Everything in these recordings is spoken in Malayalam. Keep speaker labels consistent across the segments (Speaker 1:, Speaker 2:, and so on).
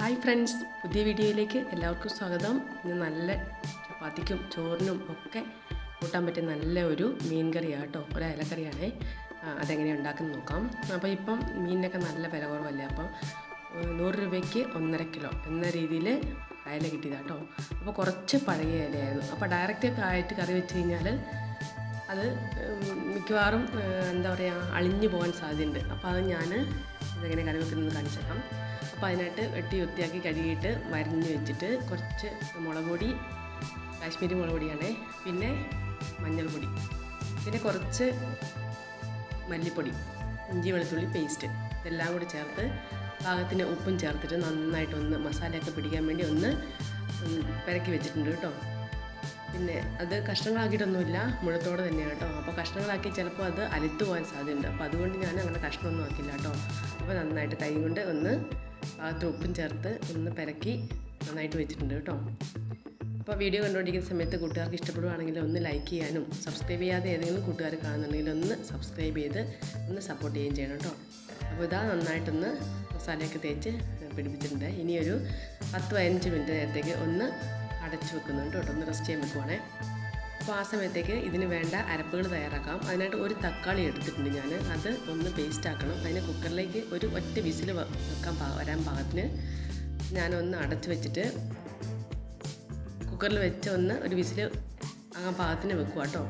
Speaker 1: ഹായ് ഫ്രണ്ട്സ് പുതിയ വീഡിയോയിലേക്ക് എല്ലാവർക്കും സ്വാഗതം. ഇന്ന് നല്ല ചപ്പാത്തിക്കും ചോറിനും ഒക്കെ കൂട്ടാൻ പറ്റിയ നല്ല ഒരു മീൻ കറിയാണ് കേട്ടോ. ഒരു ഇലക്കറിയാണ് അതെങ്ങനെ ഉണ്ടാക്കുന്നത് നോക്കാം. അപ്പോൾ ഇപ്പം മീനിനൊക്കെ നല്ല വില കുറവല്ലേ? അപ്പം നൂറ് രൂപയ്ക്ക് ഒന്നര കിലോ എന്ന രീതിയിൽ അയല കിട്ടിയതാണ് കേട്ടോ. അപ്പോൾ കുറച്ച് പഴകിയ ഇലയായിരുന്നു അപ്പോൾ ഡയറക്റ്റ് ഒക്കെ ആയിട്ട് കറി വെച്ച് കഴിഞ്ഞാൽ അത് മിക്കവാറും എന്താ പറയുക അളിഞ്ഞു പോകാൻ സാധ്യതയുണ്ട്. അപ്പോൾ അത് ഞാൻ ഇതെങ്ങനെ കറി വെക്കുന്നത് കാണിച്ചേക്കാം. അപ്പോൾ അതിനായിട്ട് വെട്ടി വൃത്തിയാക്കി കഴുകിയിട്ട് മരിഞ്ഞ് വെച്ചിട്ട് കുറച്ച് മുളക് പൊടി കാശ്മീരി മുളക് പിന്നെ മഞ്ഞൾപ്പൊടി പിന്നെ കുറച്ച് മല്ലിപ്പൊടി ഇഞ്ചി വെളുത്തുള്ളി പേസ്റ്റ് ഇതെല്ലാം കൂടി ചേർത്ത് പാകത്തിന് ഉപ്പും ചേർത്തിട്ട് നന്നായിട്ടൊന്ന് മസാലയൊക്കെ പിടിക്കാൻ വേണ്ടി ഒന്ന് പെരക്കി വെച്ചിട്ടുണ്ട് കേട്ടോ. പിന്നെ അത് കഷ്ണങ്ങളാക്കിയിട്ടൊന്നുമില്ല. മുഴത്തോടെ തന്നെയാണ് കേട്ടോ. അപ്പോൾ കഷ്ണങ്ങളാക്കി ചിലപ്പോൾ അത് അലുത്തു പോകാൻ സാധ്യതയുണ്ട്. അപ്പോൾ അതുകൊണ്ട് ഞാൻ അങ്ങനെ കഷ്ണമൊന്നും ആക്കില്ല കേട്ടോ. അപ്പോൾ നന്നായിട്ട് കൈ കൊണ്ട് ഒന്ന് പാകത്തിന് ഉപ്പും ചേർത്ത് ഒന്ന് പെരക്കി നന്നായിട്ട് വെച്ചിട്ടുണ്ട് കേട്ടോ. അപ്പോൾ വീഡിയോ കണ്ടുകൊണ്ടിരിക്കുന്ന സമയത്ത് കൂട്ടുകാർക്ക് ഇഷ്ടപ്പെടുവാണെങ്കിൽ ഒന്ന് ലൈക്ക് ചെയ്യാനും സബ്സ്ക്രൈബ് ചെയ്യാതെ ഏതെങ്കിലും കൂട്ടുകാർ കാണുന്നുണ്ടെങ്കിൽ ഒന്ന് സബ്സ്ക്രൈബ് ചെയ്ത് ഒന്ന് സപ്പോർട്ട് ചെയ്യുകയും ചെയ്യണം കേട്ടോ. അപ്പോൾ ഇതാ നന്നായിട്ടൊന്ന് മസാലയൊക്കെ തേച്ച് പിടിപ്പിച്ചിട്ടുണ്ട്. ഇനിയൊരു പത്ത് പതിനഞ്ച് മിനിറ്റ് നേരത്തേക്ക് ഒന്ന് അടച്ചു വെക്കുന്നുണ്ട് കേട്ടോ. ഒന്ന് റെസ്റ്റ് ചെയ്യാൻ വെക്കുവാണേ. അപ്പോൾ ആ സമയത്തേക്ക് ഇതിന് വേണ്ട അരപ്പുകൾ തയ്യാറാക്കാം. അതിനായിട്ട് ഒരു തക്കാളി എടുത്തിട്ടുണ്ട് ഞാൻ അത് ഒന്ന് പേസ്റ്റ് ആക്കണം. അതിന് കുക്കറിലേക്ക് ഒരു ഒറ്റ വിസിൽ വെക്കാൻ വരാൻ പാകത്തിന് ഞാനൊന്ന് അടച്ചു വെച്ചിട്ട് കുക്കറിൽ വെച്ച് ഒന്ന് ഒരു വിസിൽ ആകാൻ പാകത്തിന് വെക്കുക കേട്ടോ.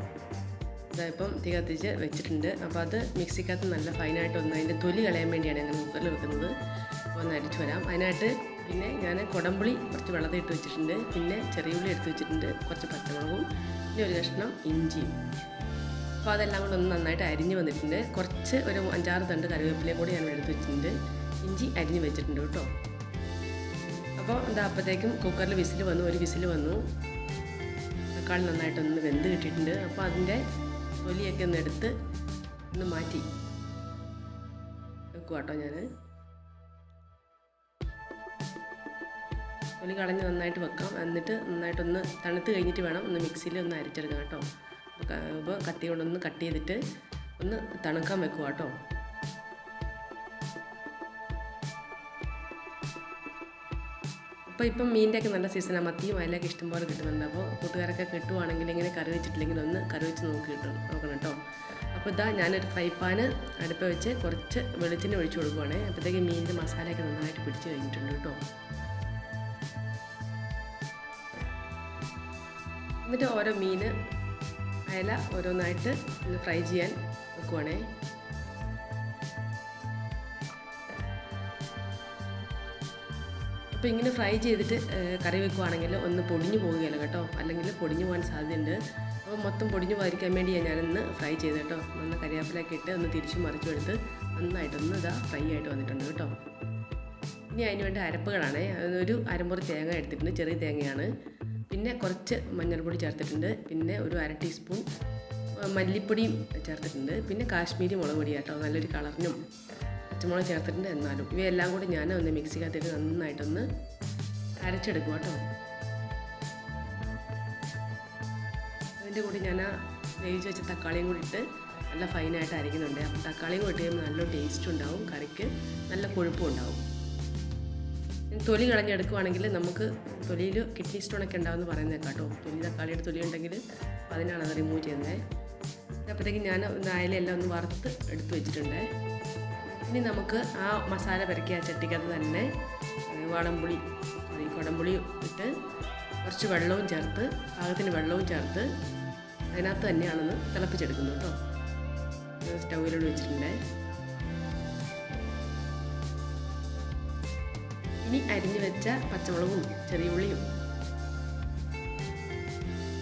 Speaker 1: ഇതായിപ്പം തീ കത്തിച്ച് വെച്ചിട്ടുണ്ട്. അപ്പോൾ അത് മിക്സിക്കകത്ത് നല്ല ഫൈനായിട്ട് ഒന്ന് അതിന്റെ തൊലി കളയാൻ വേണ്ടിയാണ് ഞാൻ കുക്കറിൽ വെക്കുന്നത്. ഒന്ന് അരിച്ചു വരാം. അതിനായിട്ട് പിന്നെ ഞാൻ കുടംപുളി കുറച്ച് വെള്ളത്തിൽ ഇട്ട് വെച്ചിട്ടുണ്ട്. പിന്നെ ചെറിയ ഉള്ളി എടുത്ത് വെച്ചിട്ടുണ്ട്. കുറച്ച് പച്ചമുളകും പിന്നെ ഒരു കഷ്ണം ഇഞ്ചിയും. അപ്പോൾ അതെല്ലാം കൂടെ ഒന്ന് നന്നായിട്ട് അരിഞ്ഞ് വന്നിട്ടുണ്ട്. കുറച്ച് ഒരു അഞ്ചാറ് തണ്ട് കറിവേപ്പിലയും കൂടി ഞാൻ എടുത്ത് വെച്ചിട്ടുണ്ട്. ഇഞ്ചി അരിഞ്ഞ് വെച്ചിട്ടുണ്ട് കേട്ടോ. അപ്പോൾ എന്താ അപ്പോഴത്തേക്കും കുക്കറിൽ വിസിൽ വന്നു ഒരു വിസിൽ വന്നു. തക്കാളി നന്നായിട്ടൊന്ന് വെന്ത് കിട്ടിയിട്ടുണ്ട്. അപ്പോൾ അതിന്റെ തൊലിയൊക്കെ ഒന്ന് എടുത്ത് ഒന്ന് മാറ്റി വെക്കുക കേട്ടോ ഞാൻ തൊലി കളഞ്ഞ് നന്നായിട്ട് വെക്കാം. എന്നിട്ട് നന്നായിട്ടൊന്ന് തണുത്ത് കഴിഞ്ഞിട്ട് വേണം ഒന്ന് മിക്സിയിൽ ഒന്ന് അരിച്ചെടുക്കാം കേട്ടോ. അപ്പോൾ കത്തി കൊണ്ടൊന്ന് കട്ട് ചെയ്തിട്ട് ഒന്ന് തണുക്കാൻ വെക്കുക കേട്ടോ. അപ്പോൾ ഇപ്പം മീനിന്റെയൊക്കെ നല്ല സീസണാണ് മത്തിയും അയലൊക്കെ ഇഷ്ടംപോലെ കിട്ടുന്നുണ്ട്. അപ്പോൾ കൂട്ടുകാരൊക്കെ കിട്ടുവാണെങ്കിൽ ഇങ്ങനെ കറി വെച്ചിട്ടില്ലെങ്കിൽ ഒന്ന് കറി വെച്ച് നോക്കി കിട്ടും. നോക്കണം കേട്ടോ. അപ്പോൾ ഇതാ ഞാനൊരു ഫ്രൈ പാൻ അടുപ്പ് വെച്ച് കുറച്ച് വെളിച്ചെണ്ണ ഒഴിച്ചു കൊടുക്കുവാണേ. അപ്പോഴത്തേക്ക് മീനിന്റെ മസാലയൊക്കെ നന്നായിട്ട് പിടിച്ച് കഴിഞ്ഞിട്ടുണ്ട് കേട്ടോ. എന്നിട്ട് ഓരോ മീൻ അയല ഓരോന്നായിട്ട് ഒന്ന് ഫ്രൈ ചെയ്യാൻ വെക്കുവാണേ. അപ്പോൾ ഇങ്ങനെ ഫ്രൈ ചെയ്തിട്ട് കറി വെക്കുവാണെങ്കിൽ ഒന്ന് പൊടിഞ്ഞു പോവുകയില്ല കേട്ടോ. അല്ലെങ്കിൽ പൊടിഞ്ഞു പോകാൻ സാധ്യതയുണ്ട്. അപ്പോൾ മൊത്തം പൊടിഞ്ഞു പോകാതിരിക്കാൻ വേണ്ടിയാണ് ഞാനൊന്ന് ഫ്രൈ ചെയ്ത് കേട്ടോ. ഒന്ന് കരിയാപ്പിലൊക്കെ ഇട്ട് ഒന്ന് തിരിച്ചു മറിച്ചു എടുത്ത് നന്നായിട്ടൊന്ന് ഇതാ ഫ്രൈ ആയിട്ട് വന്നിട്ടുണ്ട് കേട്ടോ. ഇനി അതിന് വേണ്ടി അരപ്പുകളാണ്. ഒരു അരമ്പുറ തേങ്ങ എടുത്തിട്ടുണ്ട്. ചെറിയ തേങ്ങയാണ്. പിന്നെ കുറച്ച് മഞ്ഞൾപ്പൊടി ചേർത്തിട്ടുണ്ട്. പിന്നെ ഒരു അര ടീസ്പൂൺ മല്ലിപ്പൊടിയും ചേർത്തിട്ടുണ്ട്. പിന്നെ കാശ്മീരി മുളക് പൊടി കേട്ടോ നല്ലൊരു കളറിനും പച്ചമുളക് ചേർത്തിട്ടുണ്ട് എന്നാലും. ഇവയെല്ലാം കൂടി ഞാൻ ഒന്ന് മിക്സിക്കകത്തിട്ട് നന്നായിട്ടൊന്ന് അരച്ചെടുക്കും കേട്ടോ അതിന്റെ കൂടി ഞാൻ വേവിച്ച് വെച്ച തക്കാളിയും കൂടി ഇട്ട് നല്ല ഫൈനായിട്ട് അരയ്ക്കുന്നുണ്ട്. അപ്പം തക്കാളിയും കൂടി ഇട്ട് കഴിയുമ്പോൾ നല്ല ടേസ്റ്റ് ഉണ്ടാവും. കറിക്ക് നല്ല കൊഴുപ്പും ഉണ്ടാവും. തൊലി കളഞ്ഞെടുക്കുവാണെങ്കിൽ നമുക്ക് തൊലിയിൽ കിഡ്നി സ്റ്റോണൊക്കെ ഉണ്ടാവുമെന്ന് പറയുന്നത് കേട്ടോ. തൊലി തക്കാളിയുടെ തൊലി ഉണ്ടെങ്കിൽ അതിനാണ് അത് റിമൂവ് ചെയ്യുന്നത് അപ്പോഴത്തേക്ക് ഞാൻ അയലെല്ലാം ഒന്ന് വറുത്ത് എടുത്തു വെച്ചിട്ടുണ്ട്. ഇനി നമുക്ക് ആ മസാല പെരക്കി ആ ചട്ടിക്കകത്ത് തന്നെ ഈ കുടംപുളി ഇട്ട് കുറച്ച് വെള്ളവും ചേർത്ത് പാകത്തിന് വെള്ളവും ചേർത്ത് അതിനകത്ത് തന്നെയാണെന്ന് തിളപ്പിച്ചെടുക്കുന്നത് കേട്ടോ. സ്റ്റൗവിലോട് വെച്ചിട്ടുണ്ട്. ഇനി അരിഞ്ഞു വെച്ച പച്ചമുളകും ചെറിയ ഉള്ളിയും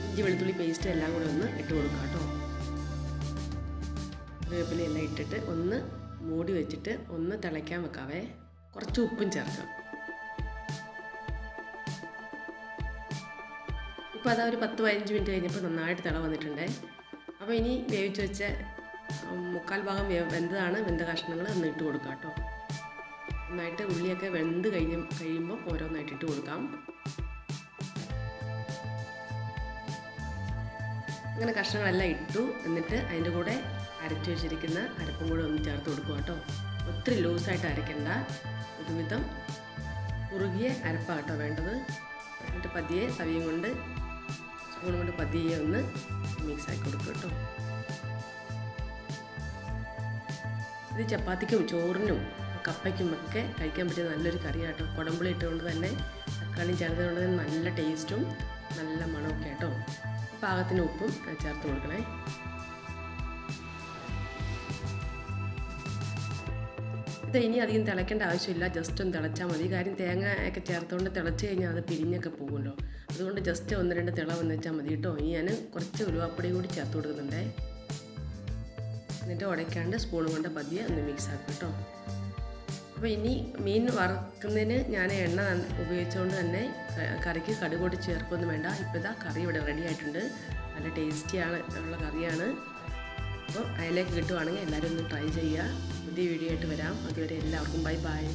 Speaker 1: ഇഞ്ചി വെളുത്തുള്ളി പേസ്റ്റ് എല്ലാം കൂടെ ഒന്ന് ഇട്ട് കൊടുക്കാം കേട്ടോ. വേപ്പില എല്ലാം ഇട്ടിട്ട് ഒന്ന് മൂടി വെച്ചിട്ട് ഒന്ന് തിളയ്ക്കാൻ വെക്കാവേ. കുറച്ച് ഉപ്പും ചേർക്കാം. ഇപ്പോൾ അതാ ഒരു പത്ത് പതിനഞ്ച് മിനിറ്റ് കഴിഞ്ഞപ്പോൾ നന്നായിട്ട് തിള വന്നിട്ടുണ്ട്. അപ്പോൾ ഇനി വേവിച്ച് വെച്ച മുക്കാൽ ഭാഗം വെന്തതാണ്. വെന്ത കഷ്ണങ്ങൾ ഒന്ന് ഇട്ട് കൊടുക്കാം കേട്ടോ. നന്നായിട്ട് ഉള്ളിയൊക്കെ വെന്ത് കഴിഞ്ഞ് കഴിയുമ്പോൾ ഓരോന്നായിട്ട് ഇട്ട് കൊടുക്കാം. അങ്ങനെ കഷ്ണങ്ങളെല്ലാം ഇട്ടു. എന്നിട്ട് അതിന്റെ കൂടെ അരച്ചു വെച്ചിരിക്കുന്ന അരപ്പും കൂടെ ഒന്ന് ചേർത്ത് കൊടുക്കുക കേട്ടോ. ഒത്തിരി ലൂസായിട്ട് അരയ്ക്കണ്ട. ഒരുവിധം കുറുകിയ അരപ്പാണ് കേട്ടോ വേണ്ടത്. എന്നിട്ട് പതിയെ തവിയും കൊണ്ട് സ്പൂൺ കൊണ്ട് പതിയെ ഒന്ന് മിക്സ് ആക്കി കൊടുക്കുക കേട്ടോ. ഇത് ചപ്പാത്തിക്കും ചോറിനും കപ്പയ്ക്കും ഒക്കെ കഴിക്കാൻ പറ്റിയ നല്ലൊരു കറിയാട്ടോ. കുടമ്പുളി ഇട്ടുകൊണ്ട് തന്നെ തക്കാളിയും ചേർത്തുകൊണ്ട് തന്നെ നല്ല ടേസ്റ്റും നല്ല മണമൊക്കെ ആട്ടോ. പാകത്തിന് ഉപ്പും ചേർത്ത് കൊടുക്കണേ. ഇത് ഇനി അധികം തിളയ്ക്കേണ്ട ആവശ്യമില്ല. ജസ്റ്റ് ഒന്ന് തിളച്ചാൽ മതി. കാര്യം തേങ്ങ ഒക്കെ ചേർത്തുകൊണ്ട് തിളച്ച് കഴിഞ്ഞാൽ അത് പിരിഞ്ഞൊക്കെ പോകുമല്ലോ. അതുകൊണ്ട് ജസ്റ്റ് ഒന്ന് രണ്ട് തിള വന്ന് വെച്ചാൽ മതി കേട്ടോ. ഇനി ഞാൻ കുറച്ച് ഉലുവാപ്പടി കൂടി ചേർത്ത് കൊടുക്കുന്നുണ്ടേ. എന്നിട്ട് ഉടയ്ക്കാണ്ട് സ്പൂൺ കൊണ്ട് പതിയെ ഒന്ന് മിക്സ് ആക്കും കേട്ടോ. അപ്പോൾ ഇനി മീൻ വറുക്കുന്നതിന് ഞാൻ എണ്ണ ഉപയോഗിച്ചുകൊണ്ട് തന്നെ കറിക്ക് കറിക്ക് കൂടി ചേർക്കൊന്നും വേണ്ട. ഇപ്പോൾ ഇതാ കറി ഇവിടെ റെഡി ആയിട്ടുണ്ട്. നല്ല ടേസ്റ്റിയാണ് ഉള്ള കറിയാണ്. അപ്പോൾ അതിലേക്ക് കിട്ടുവാണെങ്കിൽ എല്ലാവരും ഒന്ന് ട്രൈ ചെയ്യുക. പുതിയ വീഡിയോ ആയിട്ട് വരാം. അതുവരെ എല്ലാവർക്കും ബൈ ബൈ